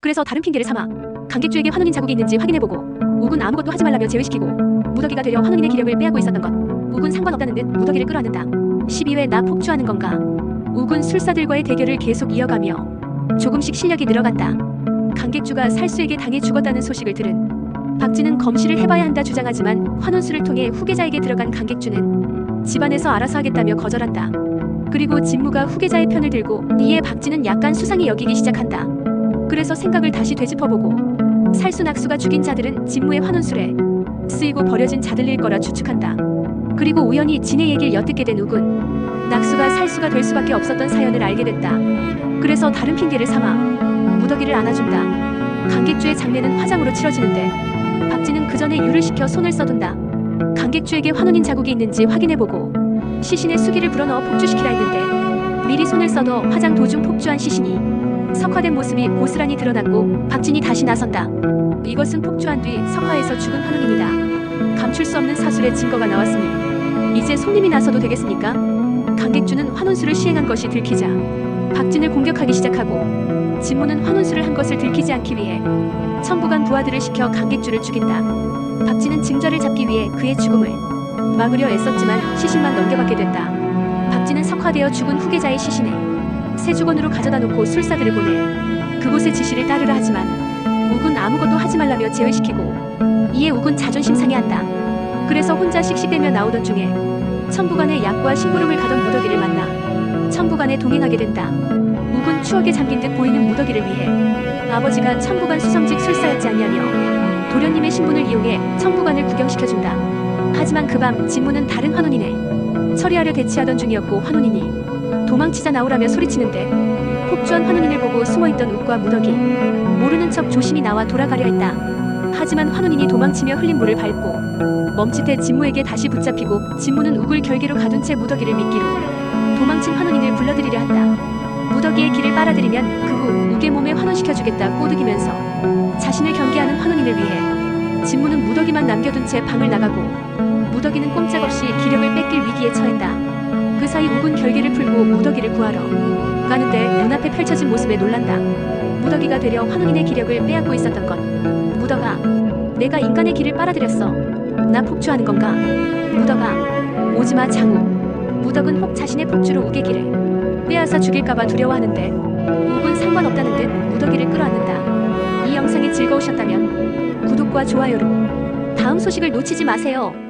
그래서 다른 핑계를 삼아 강객주에게 환혼인 자국이 있는지 확인해보고 욱은 아무것도 하지 말라며 제외시키고 무더기가 되려 환혼인의 기력을 빼앗고 있었던 것. 욱은 상관없다는 듯 무더기를 끌어안는다. 12회 나 폭주하는 건가? 욱은 술사들과의 대결을 계속 이어가며 조금씩 실력이 늘어간다. 강객주가 살수에게 당해 죽었다는 소식을 들은 박진은 검시를 해봐야 한다 주장하지만 환혼수를 통해 후계자에게 들어간 강객주는 집안에서 알아서 하겠다며 거절한다. 그리고 진무가 후계자의 편을 들고 이에 박진은 약간 수상히 여기기 시작한다 그래서 생각을 다시 되짚어보고 살수낙수가 죽인 자들은 진무의 환혼술에 쓰이고 버려진 자들일 거라 추측한다. 그리고 우연히 진의 얘기를 엿듣게 된 욱은 낙수가 살수가 될 수밖에 없었던 사연을 알게 됐다. 그래서 다른 핑계를 삼아 무더기를 안아준다. 강객주의 장례는 화장으로 치러지는데 박진은 그 전에 유를 시켜 손을 써둔다. 강객주에게 환혼인 자국이 있는지 확인해보고 시신의 수기를 불어넣어 폭주시키라 했는데 미리 손을 써도 화장 도중 폭주한 시신이 석화된 모습이 고스란히 드러났고 박진이 다시 나선다. 이것은 폭주한 뒤 석화에서 죽은 환웅입니다. 감출 수 없는 사술의 증거가 나왔으니 이제 손님이 나서도 되겠습니까? 강객주는 환혼수를 시행한 것이 들키자 박진을 공격하기 시작하고 진무는 환혼수를 한 것을 들키지 않기 위해 천부간 부하들을 시켜 강객주를 죽인다. 박진은 증자를 잡기 위해 그의 죽음을 막으려 애썼지만 시신만 넘겨받게 된다. 박진은 석화되어 죽은 후계자의 시신에 세주건으로 가져다 놓고 술사들을 보내 그곳의 지시를 따르라 하지만 욱은 아무것도 하지 말라며 제외시키고 이에 욱은 자존심 상해한다. 그래서 혼자 씩씩대며 나오던 중에 천부간의 약과 심부름을 가던 무더기를 만나 천부간에 동행하게 된다. 욱은 추억에 잠긴 듯 보이는 무더기를 위해 아버지가 천부간 수성직 술사였지 않냐며 도련님의 신분을 이용해 천부간을 구경시켜준다. 하지만 그 밤 진무는 다른 환혼인에 처리하려 대치하던 중이었고 환혼인이 도망치자 나오라며 소리치는데 폭주한 환혼인을 보고 숨어있던 욱과 무더기 모르는 척 조심히 나와 돌아가려 했다. 하지만 환혼인이 도망치며 흘린 물을 밟고 멈칫해 진무에게 다시 붙잡히고 진무는 욱을 결계로 가둔 채 무더기를 미끼로 도망친 환혼인을 불러들이려 한다. 무더기의 길을 빨아들이면 그후 욱의 몸에 환원시켜주겠다 꼬드기면서 자신을 경계하는 환혼인을 위해 진무는 무더기만 남겨둔 채 방을 나가고 무더기는 꼼짝없이 기력을 뺏길 위기에 처했다. 그 사이 욱은 결계를 풀고 무더기를 구하러 가는데 눈앞에 펼쳐진 모습에 놀란다. 무더기가 되려 환웅인의 기력을 빼앗고 있었던 것. 무더가, 내가 인간의 길을 빨아들였어. 나 폭주하는 건가? 무더가, 오지마 장우. 무덕은 혹 자신의 폭주로 욱의 길을 빼앗아 죽일까봐 두려워하는데 욱은 상관없다는 듯 무더기를 끌어안는다. 이 영상이 즐거우셨다면 구독과 좋아요로 다음 소식을 놓치지 마세요.